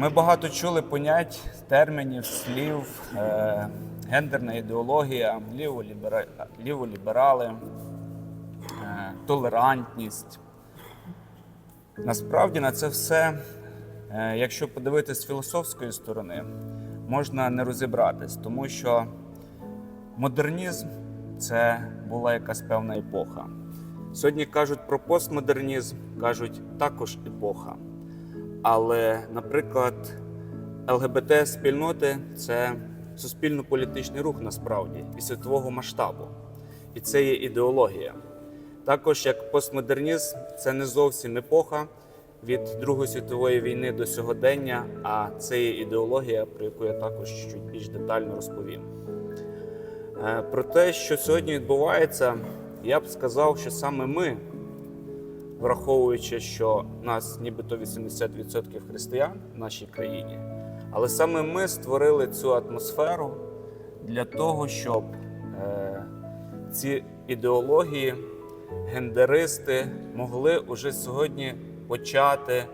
Ми багато чули понять, термінів, слів, е, гендерна ідеологія, ліволібера... ліволіберали, е, толерантність. Насправді на це все, е, якщо подивитись з філософської сторони, можна не розібратись, тому що модернізм це була якась певна епоха. Сьогодні кажуть про постмодернізм, кажуть також епоха. Але, наприклад, ЛГБТ-спільноти це суспільно-політичний рух насправді і світового масштабу. І це є ідеологія. Також як постмодернізм це не зовсім епоха від Другої світової війни до сьогодення, а це є ідеологія, про яку я також чуть більш детально розповім. Е, Про те, що сьогодні відбувається, я б сказав, що саме ми, враховуючи, що нас нібито 80% християн в нашій країні, але саме ми створили цю атмосферу для того, щоб е, ці ідеології, гендеристи могли уже сьогодні почати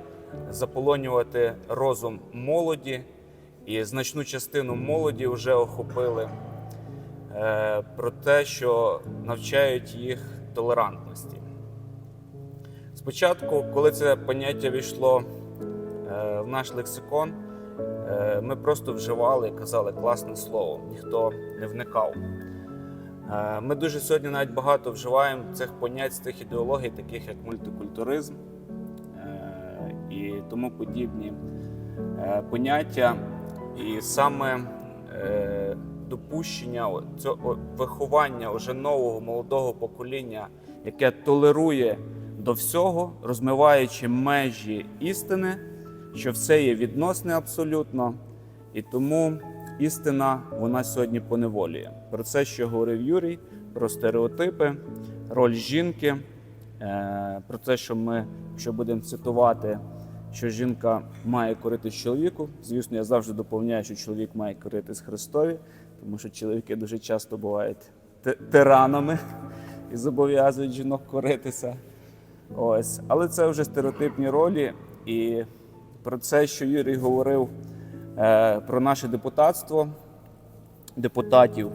заполонювати розум молоді, і значну частину молоді вже охопили е, про те, що навчають їх толерантності. Спочатку, коли це поняття війшло е, в наш лексикон, е, ми просто вживали і казали класне слово, ніхто не вникав. Е, Ми дуже сьогодні навіть багато вживаємо цих понять з тих ідеологій, таких як мультикультуризм і тому подібні поняття. І саме допущення цього виховання уже нового молодого покоління, яке толерує до всього, розмиваючи межі істини, що все є відносне абсолютно, і тому істина вона сьогодні поневолює. Про це, що говорив Юрій, про стереотипи, роль жінки, е, про те, що ми, якщо будемо цитувати, що жінка має коритись чоловіку. Звісно, я завжди доповняю, що чоловік має коритись Христові, тому що чоловіки дуже часто бувають тиранами і зобов'язують жінок коритися. Ось, але це вже стереотипні ролі. І про це, що Юрій говорив е, про наше депутатство, депутатів,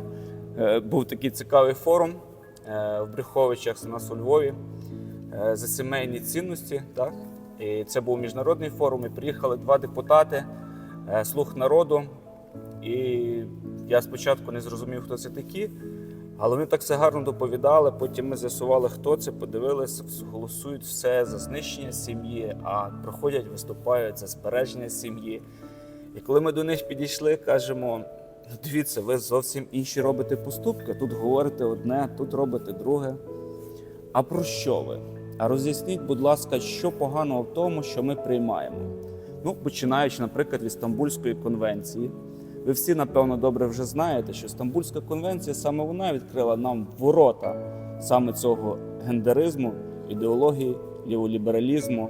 е, був такий цікавий форум е, в Брюховичах у нас у Львові е, за сімейні цінності. Так? І це був міжнародний форум. І приїхали два депутати, е, слух народу. І я спочатку не зрозумів, хто це такі. Але вони так все гарно доповідали. Потім ми з'ясували, хто це, подивилися, голосують все за знищення сім'ї, а проходять, виступають за збереження сім'ї. І коли ми до них підійшли, кажемо: ну дивіться, ви зовсім інші робите поступки. Тут говорите одне, тут робите друге. А про що ви? А роз'ясніть, будь ласка, що поганого в тому, що ми приймаємо? Ну, починаючи, наприклад, від Стамбульської конвенції. Ви всі, напевно, добре вже знаєте, що Стамбульська конвенція саме вона відкрила нам ворота саме цього гендеризму, ідеології, ліволібералізму.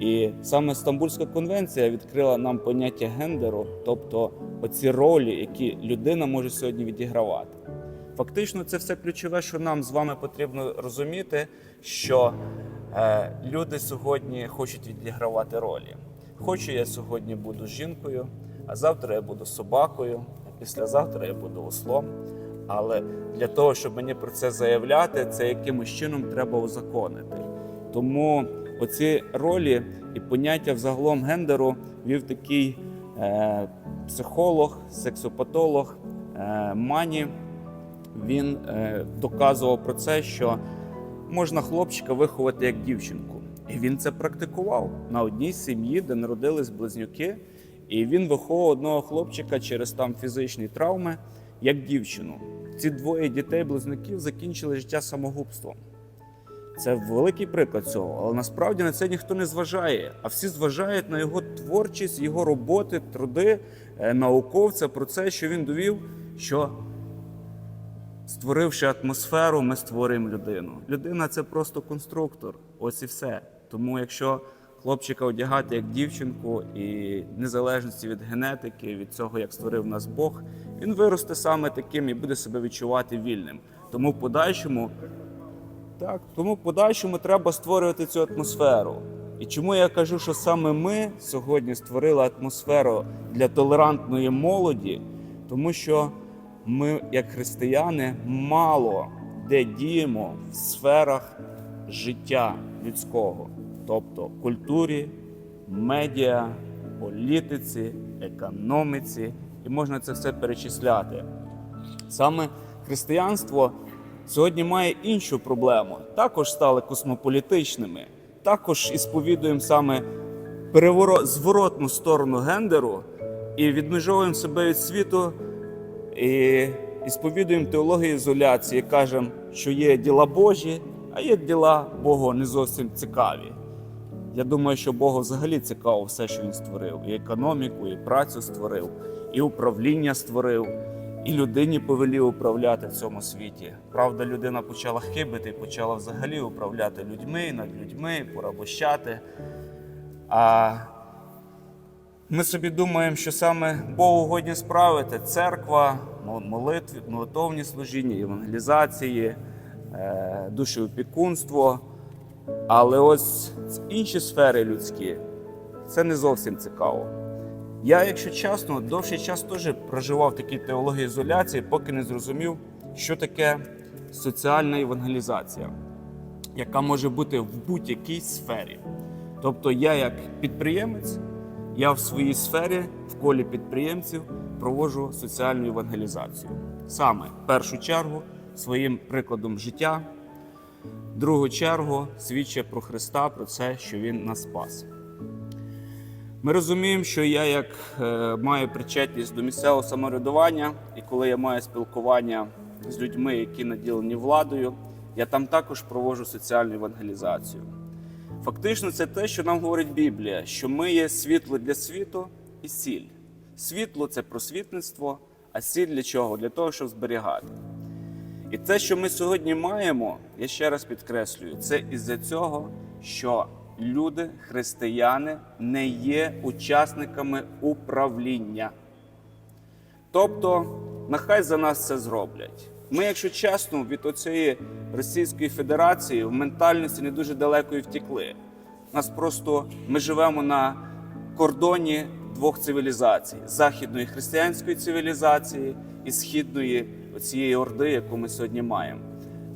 І саме Стамбульська конвенція відкрила нам поняття гендеру, тобто оці ролі, які людина може сьогодні відігравати. Фактично, це все ключове, що нам з вами потрібно розуміти, що е, люди сьогодні хочуть відігравати ролі. Хочу я сьогодні буду жінкою, а завтра я буду собакою, а післязавтра я буду ослом. Але для того, щоб мені про це заявляти, це якимось чином треба узаконити. Тому оці ролі і поняття взагалом гендеру вів такий е, психолог, сексопатолог е, Мані. Він е, доказував про це, що можна хлопчика виховати як дівчинку. І він це практикував на одній сім'ї, де народились близнюки. І він виховував одного хлопчика через там фізичні травми як дівчину. Ці двоє дітей-близнюків закінчили життя самогубством. Це великий приклад цього, але насправді на це ніхто не зважає. А всі зважають на його творчість, його роботи, труди е, науковця про це, що він довів, що створивши атмосферу, ми створюємо людину. Людина це просто конструктор. Ось і все. Тому якщо хлопчика одягати як дівчинку, і незалежності від генетики, від цього, як створив нас Бог, він виросте саме таким і буде себе відчувати вільним. Тому в подальшому так, тому в подальшому треба створювати цю атмосферу. І чому я кажу, що саме ми сьогодні створили атмосферу для толерантної молоді, тому що ми, як християни, мало де діємо в сферах життя людського, тобто культурі, медіа, політиці, економіці, і можна це все перечисляти. Саме християнство сьогодні має іншу проблему. Також стали космополітичними, також ісповідуємо саме переворот, зворотну сторону гендеру і відмежовуємо себе від світу і ісповідуємо теологію ізоляції, кажемо, що є діла Божі, а є діла Богу не зовсім цікаві. Я думаю, що Богу взагалі цікаво все, що він створив: і економіку, і працю створив, і управління створив, і людині повелів управляти в цьому світі. Правда, людина почала хибити і почала взагалі управляти людьми, над людьми, порабощати. А ми собі думаємо, що саме Богу годні справити церква, молитві, молитовні служіння, евангелізації, е, душеопікунство. Але ось інші сфери людські це не зовсім цікаво. Я, якщо чесно, довший час теж проживав в такій теології ізоляції, поки не зрозумів, що таке соціальна евангелізація, яка може бути в будь-якій сфері. Тобто, я, як підприємець, я в своїй сфері, в колі підприємців, проводжу соціальну евангелізацію. Саме в першу чергу своїм прикладом життя, другу чергу свідчить про Христа, про це, що Він нас спас. Ми розуміємо, що я як е, маю причетність до місцевого самоврядування, і коли я маю спілкування з людьми, які наділені владою, я там також проводжу соціальну евангелізацію. Фактично, це те, що нам говорить Біблія, що ми є світло для світу і сіль. Світло це просвітництво, а сіль для чого? Для того, щоб зберігати. І те, що ми сьогодні маємо, я ще раз підкреслюю, це із-за цього, що люди, християни, не є учасниками управління. Тобто, нехай за нас це зроблять. Ми, якщо чесно, від оцієї Російської Федерації в ментальності не дуже далеко і втекли. Нас просто ми живемо на кордоні двох цивілізацій: західної християнської цивілізації і східної цієї орди, яку ми сьогодні маємо.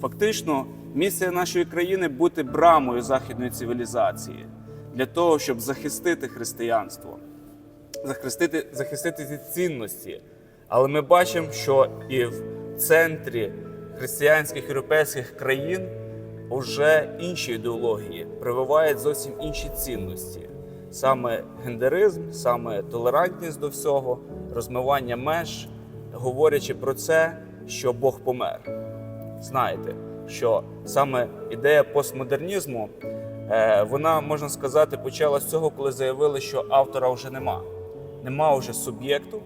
Фактично, місія нашої країни бути брамою західної цивілізації для того, щоб захистити християнство, захистити, захистити ці цінності. Але ми бачимо, що і в центрі християнських європейських країн вже інші ідеології прививають зовсім інші цінності. Саме гендеризм, саме толерантність до всього, розмивання меж, говорячи про це, що Бог помер. Знаєте, що саме ідея постмодернізму, е, вона можна сказати, почала з цього, коли заявили, що автора вже нема. Нема вже суб'єкту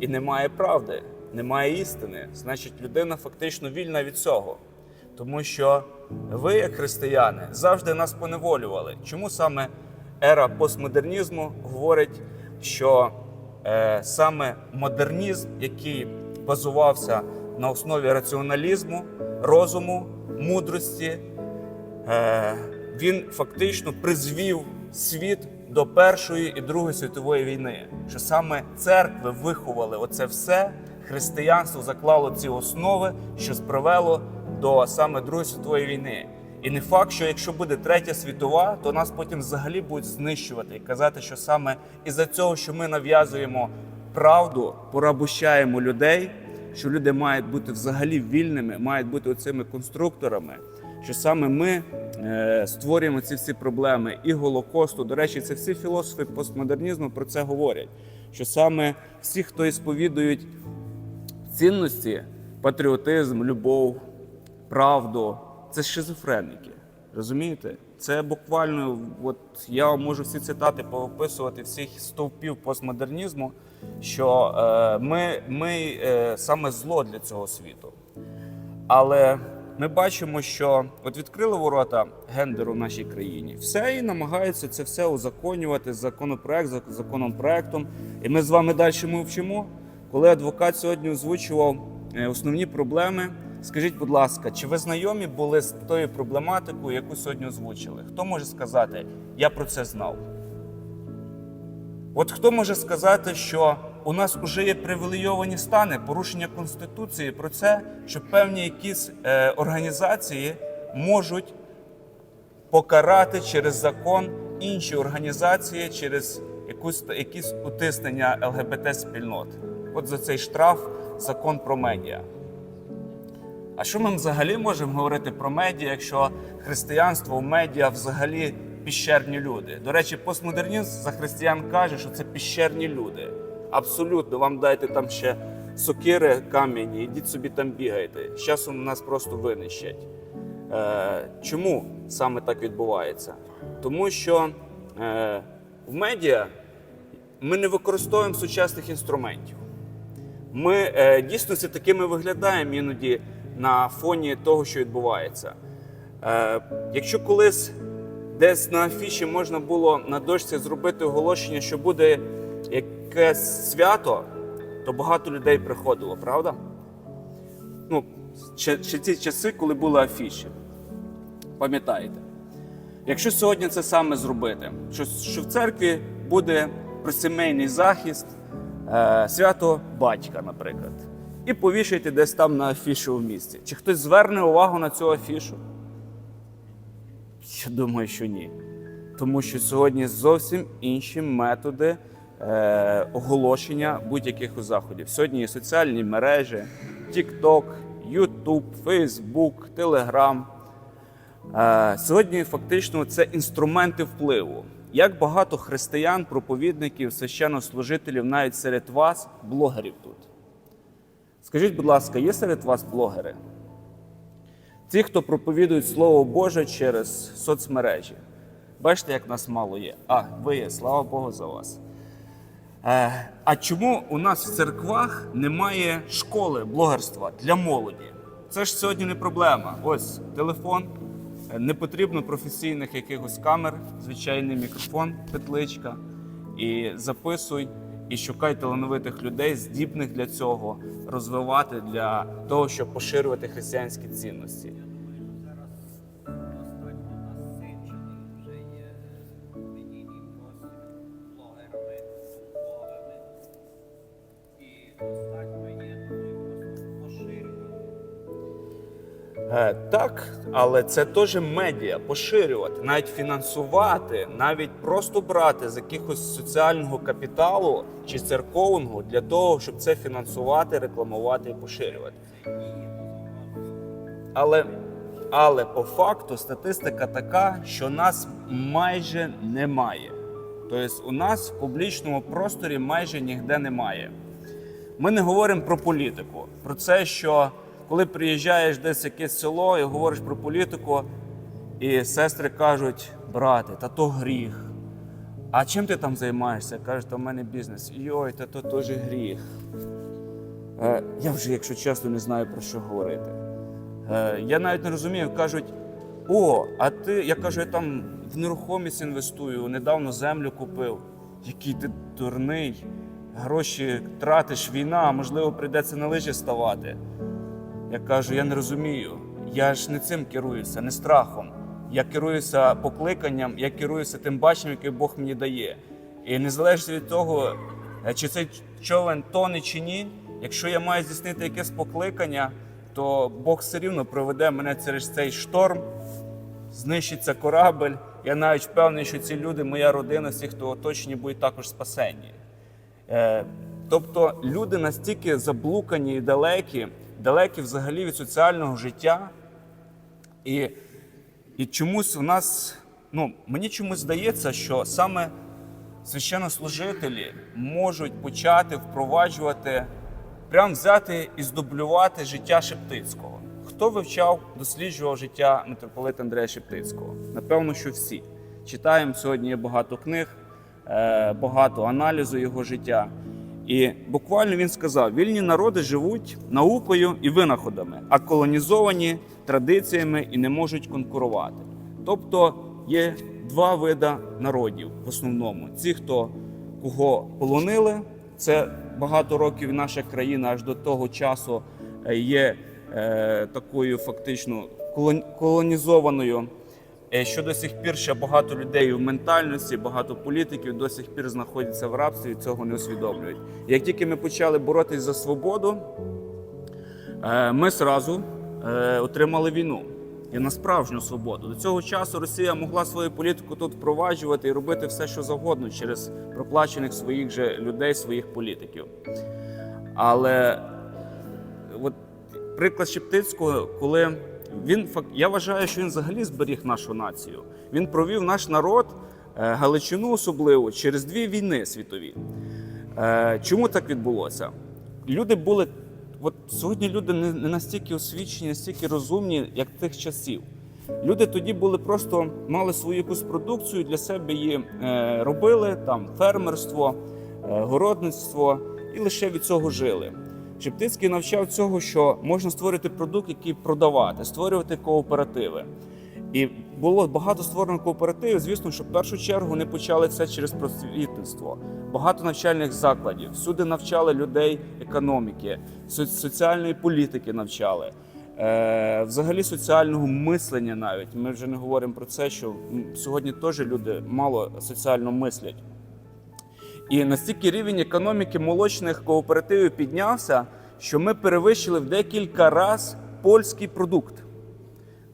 і немає правди, немає істини. Значить, людина фактично вільна від цього. Тому що ви, як християни, завжди нас поневолювали. Чому саме ера постмодернізму говорить, що е, саме модернізм, який базувався на основі раціоналізму, розуму, мудрості, е, він фактично призвів світ до Першої і Другої світової війни. Що саме церкви виховали оце все, християнство заклало ці основи, що спривело до саме Другої світової війни. І не факт, що якщо буде третя світова, то нас потім взагалі будуть знищувати і казати, що саме із-за цього, що ми нав'язуємо правду, порабощаємо людей, що люди мають бути взагалі вільними, мають бути оцими конструкторами, що саме ми е, створюємо ці всі проблеми і Голокосту. До речі, це всі філософи постмодернізму про це говорять. Що саме всі, хто ісповідують цінності, патріотизм, любов, правду, це шизофреники. Розумієте? Це буквально, от я можу всі цитати поописувати всіх стовпів постмодернізму, що е, ми, ми е, саме зло для цього світу. Але ми бачимо, що от відкрили ворота гендеру в нашій країні, все і намагаються це все узаконювати законопроект за законопроектом. І ми з вами далі мовчимо. Коли адвокат сьогодні озвучував е, основні проблеми, скажіть, будь ласка, чи ви знайомі були з тою проблематикою, яку сьогодні озвучили? Хто може сказати, я про це знав. От хто може сказати, що у нас вже є привілейовані стани порушення Конституції про це, що певні якісь е, організації можуть покарати через закон інші організації через якусь, якісь утиснення ЛГБТ-спільнот. От за цей штраф закон про медіа. А що ми взагалі можемо говорити про медіа, якщо християнство в медіа взагалі піщерні люди? До речі, постмодернізм за християн каже, що це піщерні люди. Абсолютно, вам дайте там ще сокири кам'яні, ідіть собі там бігайте. З часом нас просто винищать. Е, чому саме так відбувається? Тому що е, в медіа ми не використовуємо сучасних інструментів. Ми е, дійсно такими виглядаємо іноді на фоні того, що відбувається. Е, якщо колись десь на афіші можна було на дошці зробити оголошення, що буде якесь свято, то багато людей приходило, правда? Ну, ще, ще ці часи, коли були афіші. Пам'ятаєте? Якщо сьогодні це саме зробити, що, що в церкві буде про сімейний захист, е, свято батька, наприклад, і повішайте десь там на афішу в місті. Чи хтось зверне увагу на цю афішу? Я думаю, що ні. Тому що сьогодні зовсім інші методи е, оголошення будь-яких заходів. Сьогодні є соціальні мережі, TikTok, YouTube, Facebook, Telegram. Е, Сьогодні фактично це інструменти впливу. Як багато християн, проповідників, священнослужителів, навіть серед вас, блогерів тут. Скажіть, будь ласка, є серед вас блогери? Ті, хто проповідують Слово Боже через соцмережі. Бачите, як нас мало є. А, ви є, слава Богу, за вас. Е, а чому у нас в церквах немає школи блогерства для молоді? Це ж сьогодні не проблема. Ось телефон, е, не потрібно професійних якихось камер, звичайний мікрофон, петличка. І записуй, і шукай талановитих людей, здібних для цього, розвивати для того, щоб поширювати християнські цінності. Е, так, але це теж медіа, поширювати, навіть фінансувати, навіть просто брати з якогось соціального капіталу чи церковного для того, щоб це фінансувати, рекламувати і поширювати. Але, але по факту статистика така, що нас майже немає. Тобто у нас в публічному просторі майже ніде немає. Ми не говоримо про політику, про це, що коли приїжджаєш десь в якесь село і говориш про політику, і сестри кажуть, брате, та то гріх. А чим ти там займаєшся? Кажуть, та в мене бізнес. Йой, та то теж гріх. Е, я вже, якщо чесно, не знаю про що говорити. Е, я навіть не розумію, кажуть, о, а ти, я кажу, я там в нерухомість інвестую, недавно землю купив. Який ти дурний, гроші тратиш, війна, можливо, прийдеться на лижі ставати. Я кажу, я не розумію. Я ж не цим керуюся, не страхом. Я керуюся покликанням, я керуюся тим баченням, яке Бог мені дає. І незалежно від того, е, чи цей човен тоне чи ні, якщо я маю здійснити якесь покликання, то Бог все рівно проведе мене через цей шторм, знищиться корабель. Я навіть впевнений, що ці люди, моя родина, всі, хто оточені, будуть також спасені. Е, Тобто люди настільки заблукані і далекі, далекі взагалі від соціального життя. І, і чомусь у нас, ну, мені чомусь здається, що саме священнослужителі можуть почати впроваджувати, прям взяти і здублювати життя Шептицького. Хто вивчав, досліджував життя митрополита Андрея Шептицького? Напевно, що всі. Читаємо сьогодні багато книг, е, багато аналізу його життя. І буквально він сказав: вільні народи живуть наукою і винаходами, а колонізовані традиціями і не можуть конкурувати. Тобто є два види народів в основному: ці, хто кого полонили, це багато років наша країна аж до того часу е, є е, такою фактично колон- колонізованою. Е, що до сих пір ще багато людей в ментальності, багато політиків до сих пір знаходяться в рабстві і цього не усвідомлюють. Як тільки ми почали боротись за свободу, е, ми зразу е, отримали війну і на справжню свободу. До цього часу Росія могла свою політику тут впроваджувати і робити все, що завгодно через проплачених своїх же людей, своїх політиків. Але от приклад Шептицького, коли він я вважаю, що він взагалі зберіг нашу націю. Він провів наш народ, е, Галичину особливо, через дві війни світові. Е, Чому так відбулося? Люди були. От сьогодні люди не настільки освічені, настільки розумні, як тих часів. Люди тоді були просто мали свою якусь продукцію для себе її е, робили, там фермерство, городництво, і лише від цього жили. Шептицький навчав цього, що можна створити продукт, який продавати, створювати кооперативи. І було багато створено кооперативів. Звісно, що в першу чергу вони почали це через просвітництво. Багато навчальних закладів. Всюди навчали людей економіки, соціальної політики навчали. Е, взагалі соціального мислення навіть. Ми вже не говоримо про це, що сьогодні теж люди мало соціально мислять. І настільки рівень економіки молочних кооперативів піднявся, що ми перевищили в декілька разів польський продукт.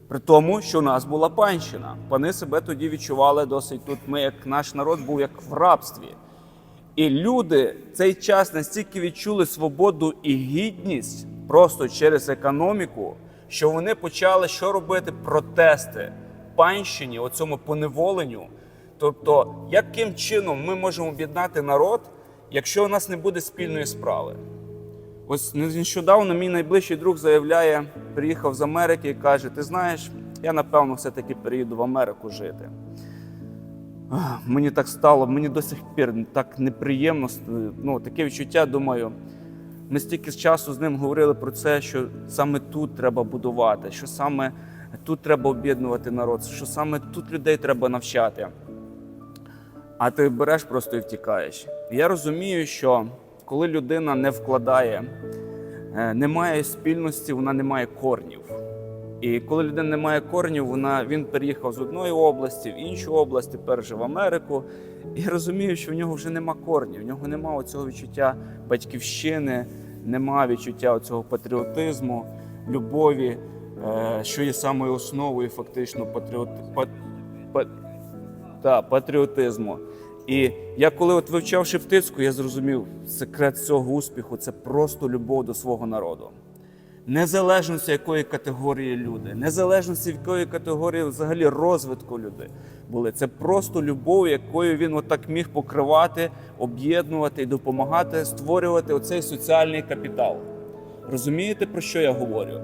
При тому, що у нас була панщина. Пани себе тоді відчували досить тут. Ми, як наш народ, був як в рабстві. І люди цей час настільки відчули свободу і гідність просто через економіку, що вони почали що робити? Протести панщині, оцьому поневоленню. Тобто, яким чином ми можемо об'єднати народ, якщо у нас не буде спільної справи? Ось нещодавно мій найближчий друг заявляє, приїхав з Америки і каже: Ти знаєш, я напевно все-таки переїду в Америку жити. Мені так стало, мені до сих пір так неприємно. Ну, таке відчуття, думаю. Ми стільки часу з ним говорили про це, що саме тут треба будувати, що саме тут треба об'єднувати народ, що саме тут людей треба навчати. А ти береш просто і втікаєш. Я розумію, що коли людина не вкладає, е, не має спільності, вона не має корнів. І коли людина не має корнів, вона, він переїхав з одної області в іншу область, тепер же в Америку. І розумію, що в нього вже нема корнів, в нього нема цього відчуття батьківщини, нема відчуття цього патріотизму, любові, е, що є самою основою фактично патріоти... пат... пат... та, патріотизму. І я коли от вивчав Шептицьку, я зрозумів, секрет цього успіху це просто любов до свого народу. Незалежності якої категорії люди, незалежності якої категорії взагалі розвитку люди були. Це просто любов, якою він отак міг покривати, об'єднувати і допомагати створювати оцей соціальний капітал. Розумієте, про що я говорю?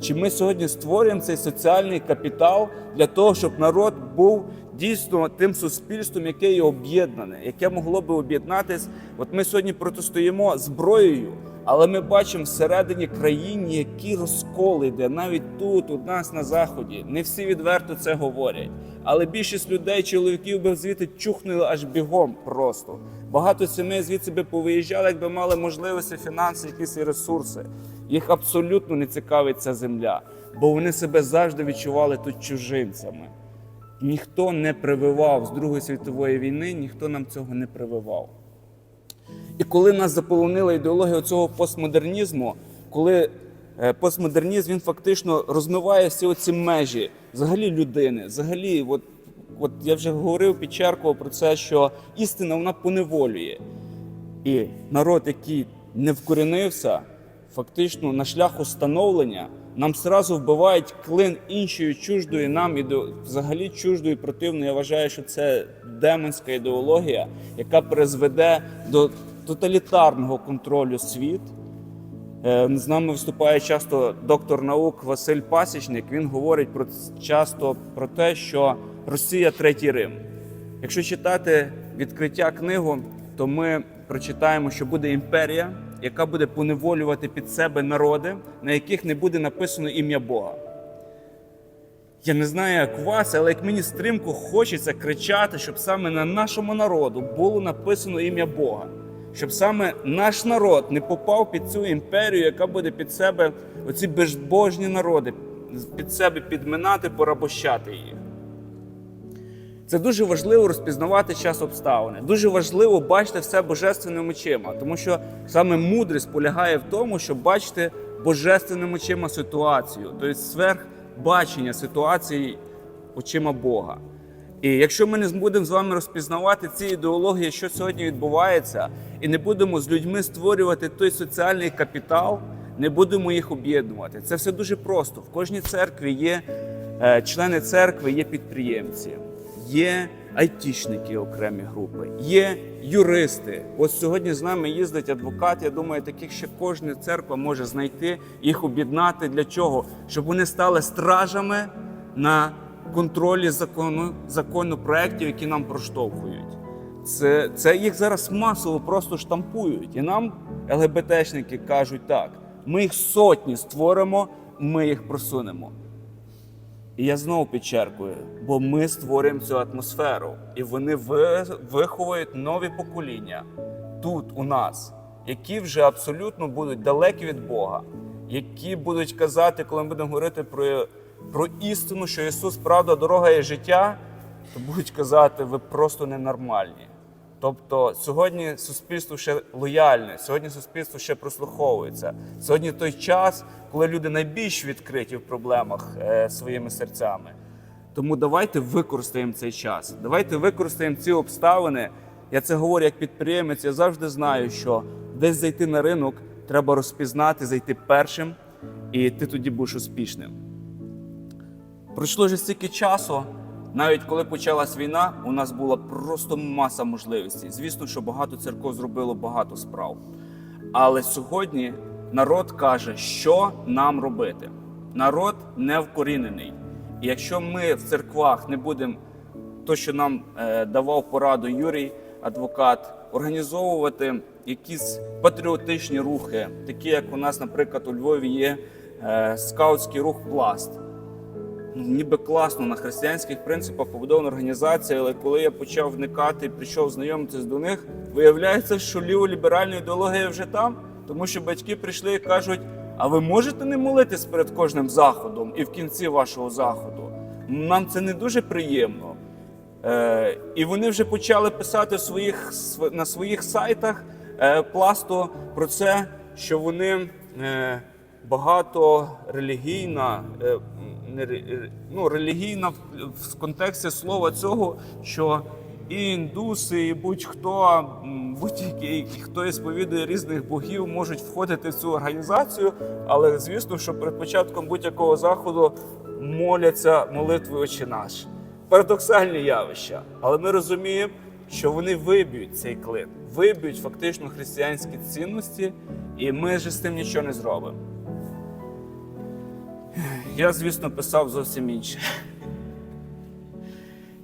Чи ми сьогодні створюємо цей соціальний капітал для того, щоб народ був дійсно тим суспільством, яке є об'єднане, яке могло би об'єднатись? От ми сьогодні протистоїмо зброєю, але ми бачимо всередині країни, які розколи йде навіть тут, у нас на заході. Не всі відверто це говорять. Але більшість людей, чоловіків би звідти чухнули аж бігом просто. Багато сімей звідси би повиїжджали, якби мали можливості, фінанси, якісь ресурси. Їх абсолютно не цікавить ця земля, бо вони себе завжди відчували тут чужинцями. Ніхто не прививав з Другої світової війни, ніхто нам цього не прививав. І коли нас заполонила ідеологія цього постмодернізму, коли е, постмодернізм він фактично розмиває всі оці межі взагалі людини, взагалі, от, от я вже говорив, підчеркував про це, що істина вона поневолює. І народ, який не вкорінився, фактично на шлях установлення, нам сразу вбивають клин іншої чуждої нам іде, взагалі чуждої противної. Я вважаю, що це демонська ідеологія, яка призведе до тоталітарного контролю світ. Е, З нами виступає часто доктор наук Василь Пасічник. Він говорить про часто про те, що Росія третій Рим. Якщо читати відкриття книгу, то ми прочитаємо, що буде імперія, яка буде поневолювати під себе народи, на яких не буде написано ім'я Бога. Я не знаю, як вас, але як мені стрімко хочеться кричати, щоб саме на нашому народу було написано ім'я Бога, щоб саме наш народ не попав під цю імперію, яка буде під себе оці безбожні народи, під себе підминати, порабощати їх. Це дуже важливо розпізнавати час обставини. Дуже важливо бачити все божественними очима, тому що саме мудрість полягає в тому, щоб бачити божественними очима ситуацію, тобто сверх бачення ситуації очима Бога. І якщо ми не будемо з вами розпізнавати ці ідеології, що сьогодні відбувається, і не будемо з людьми створювати той соціальний капітал, не будемо їх об'єднувати. Це все дуже просто. В кожній церкві є е, члени церкви, є підприємці, є айтішники окремі групи, є юристи. Ось сьогодні з нами їздить адвокат. Я думаю, таких ще кожна церква може знайти, їх об'єднати. Для чого? Щоб вони стали стражами на контролі закону законопроєктів, які нам проштовхують. Це, це їх зараз масово просто штампують. І нам ЛГБТшники кажуть так: ми їх сотні створимо, ми їх просунемо. І я знову підчеркую, бо ми створюємо цю атмосферу, і вони виховують нові покоління тут, у нас, які вже абсолютно будуть далекі від Бога, які будуть казати, коли ми будемо говорити про, про істину, що Ісус, правда, дорога і життя, то будуть казати, ви просто ненормальні. Тобто сьогодні суспільство ще лояльне, сьогодні суспільство ще прослуховується. Сьогодні той час, коли люди найбільш відкриті в проблемах е, своїми серцями. Тому давайте використаємо цей час. Давайте використаємо ці обставини. Я це говорю як підприємець. Я завжди знаю, що десь зайти на ринок треба розпізнати, зайти першим, і ти тоді будеш успішним. Пройшло вже стільки часу. Навіть коли почалась війна, у нас була просто маса можливостей. Звісно, що багато церков зробило багато справ. Але сьогодні народ каже, що нам робити. Народ не вкорінений. І якщо ми в церквах не будемо то, що нам е, давав пораду Юрій, адвокат, організовувати якісь патріотичні рухи, такі як у нас, наприклад, у Львові є е, скаутський рух пласт. Ну, ніби класно на християнських принципах побудована організація, але коли я почав вникати прийшов знайомитися до них, виявляється, що ліволіберальна ідеологія вже там, тому що батьки прийшли і кажуть: а ви можете не молитись перед кожним заходом і в кінці вашого заходу? Нам це не дуже приємно. Е, і вони вже почали писати своїх, на своїх сайтах е, пласту про це, що вони е, багато релігійна, е, ну, релігійна в, контексті слова цього, що і індуси, і будь-хто, будь-який, хто сповідує різних богів, можуть входити в цю організацію. Але звісно, що перед початком будь-якого заходу моляться молитвою «Отче наш парадоксальні явища, але ми розуміємо, що вони виб'ють цей клин, виб'ють фактично християнські цінності, і ми ж з тим нічого не зробимо. Я, звісно, писав зовсім інше.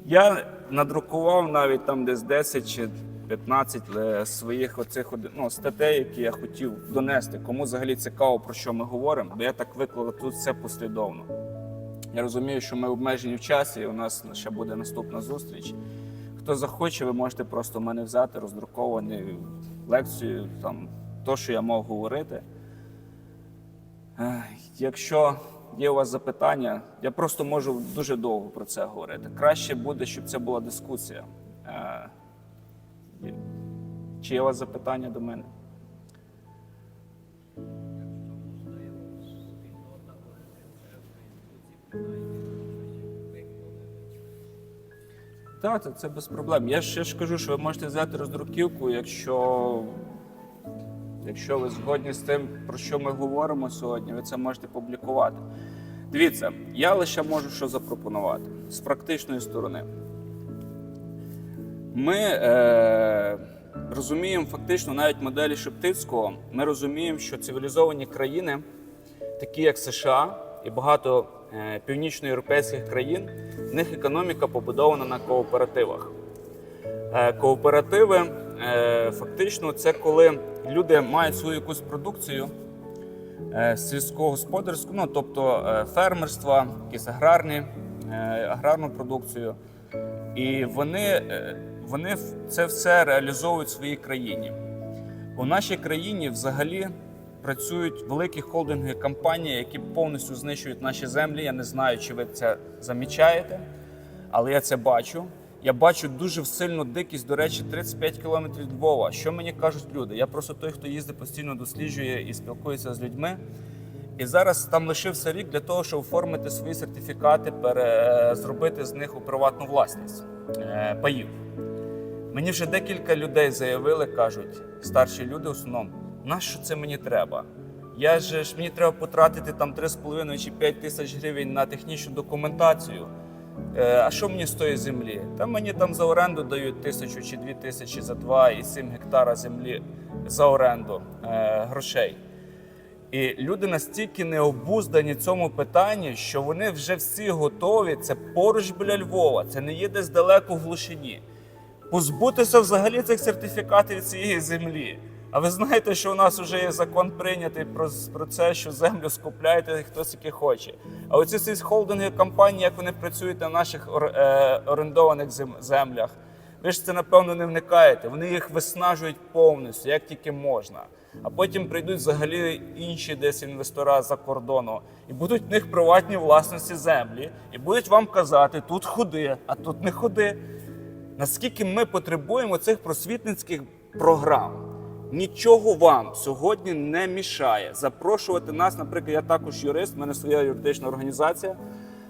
Я надрукував навіть там десь 10 чи 15 е, своїх оцих ну, статей, які я хотів донести. Кому взагалі цікаво, про що ми говоримо, бо я так виклав тут все послідовно. Я розумію, що ми обмежені в часі, і у нас ще буде наступна зустріч. Хто захоче, ви можете просто в мене взяти роздруковані лекцію, там, то, що я мав говорити. Якщо є у вас запитання, я просто можу дуже довго про це говорити. Краще буде, щоб це була дискусія. Е, Чи є у вас запитання до мене? Так, це, без проблем. Я я ж кажу, що ви можете взяти роздруківку, якщо, якщо ви згодні з тим, про що ми говоримо сьогодні, ви це можете публікувати. Дивіться, я лише можу що запропонувати з практичної сторони. Ми е, розуміємо фактично навіть моделі Шептицького, ми розуміємо, що цивілізовані країни, такі як США і багато е, північноєвропейських країн, в них економіка побудована на кооперативах. Е, Кооперативи е, фактично це коли люди мають свою якусь продукцію е, сільськогосподарську, ну тобто е, фермерства, якісь аграрні, е, аграрну продукцію. І вони, вони це все реалізовують в своїй країні. У нашій країні взагалі працюють великі холдингові компанії, які повністю знищують наші землі. Я не знаю, чи ви це замічаєте, але я це бачу. Я бачу дуже сильну дикість, до речі, 35 кілометрів Львова. Що мені кажуть люди? Я просто той, хто їздить постійно досліджує і спілкується з людьми. І зараз там лишився рік для того, щоб оформити свої сертифікати, пере... зробити з них у приватну власність е, паїв. Мені вже декілька людей заявили, кажуть, старші люди в основному, нащо це мені треба? Я ж мені треба потратити там 3,5 чи 5 тисяч гривень на технічну документацію. Е, а що мені з тої землі? Та мені там за оренду дають тисячу чи дві тисячі за 2,7 гектара землі за оренду е, грошей. І люди настільки необуздані цьому питанні, що вони вже всі готові. Це поруч біля Львова, це не є десь далеко в глушині. Позбутися взагалі цих сертифікатів цієї землі. А ви знаєте, що у нас вже є закон прийнятий про, про це, що землю скупляєте хто скільки хоче. А оці всі холдинги компанії, як вони працюють на наших е, орендованих зем- землях, ви ж це напевно не вникаєте. Вони їх виснажують повністю, як тільки можна. А потім прийдуть взагалі інші десь інвестора за кордону і будуть в них приватні власності землі, і будуть вам казати, тут ходи, а тут не ходи. Наскільки ми потребуємо цих просвітницьких програм? Нічого вам сьогодні не мішає запрошувати нас. Наприклад, я також юрист, в мене своя юридична організація.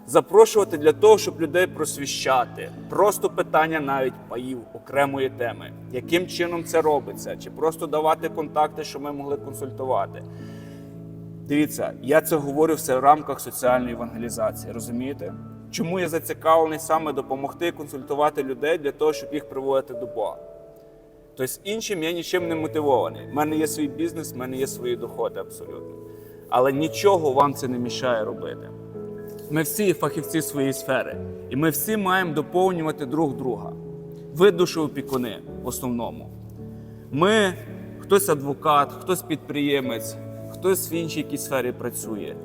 Запрошувати для того, щоб людей просвіщати. Просто питання навіть паїв окремої теми. Яким чином це робиться? Чи просто давати контакти, щоб ми могли консультувати? Дивіться, я це говорю все в рамках соціальної евангелізації. Розумієте? Чому я зацікавлений саме допомогти консультувати людей для того, щоб їх приводити до Бога? Тобто іншим я нічим не мотивований. У мене є свій бізнес, в мене є свої доходи абсолютно. Але нічого вам це не мішає робити. Ми всі фахівці своєї сфери, і ми всі маємо доповнювати друг друга. Ви душоопікуни в основному. Ми хтось адвокат, хтось підприємець, хтось в іншій якійсь сфері працює.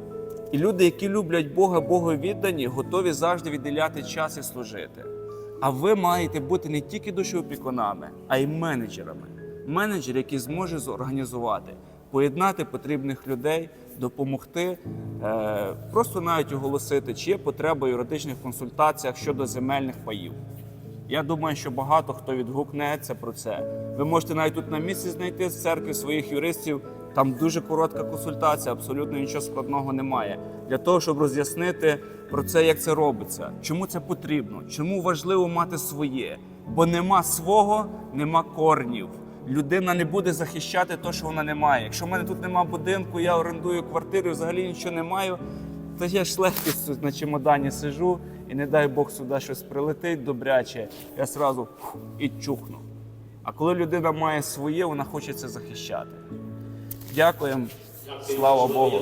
І люди, які люблять Бога, Богу віддані, готові завжди відділяти час і служити. А ви маєте бути не тільки душоопікунами, а й менеджерами. Менеджер, який зможе зорганізувати, поєднати потрібних людей, допомогти, е, просто навіть оголосити, чи є потреба в юридичних консультаціях щодо земельних паїв. Я думаю, що багато хто відгукнеться про це. Ви можете навіть тут на місці знайти з церкви своїх юристів. Там дуже коротка консультація, абсолютно нічого складного немає. Для того, щоб роз'яснити про це, як це робиться, чому це потрібно, чому важливо мати своє. Бо нема свого, нема корнів. Людина не буде захищати те, що вона не має. Якщо в мене тут нема будинку, я орендую квартиру, взагалі нічого не маю, то я ж легкістю на чемодані сижу, і не дай Бог сюди щось прилетить добряче, я сразу і чухну. А коли людина має своє, вона хоче це захищати. Дякуємо. Слава Богу.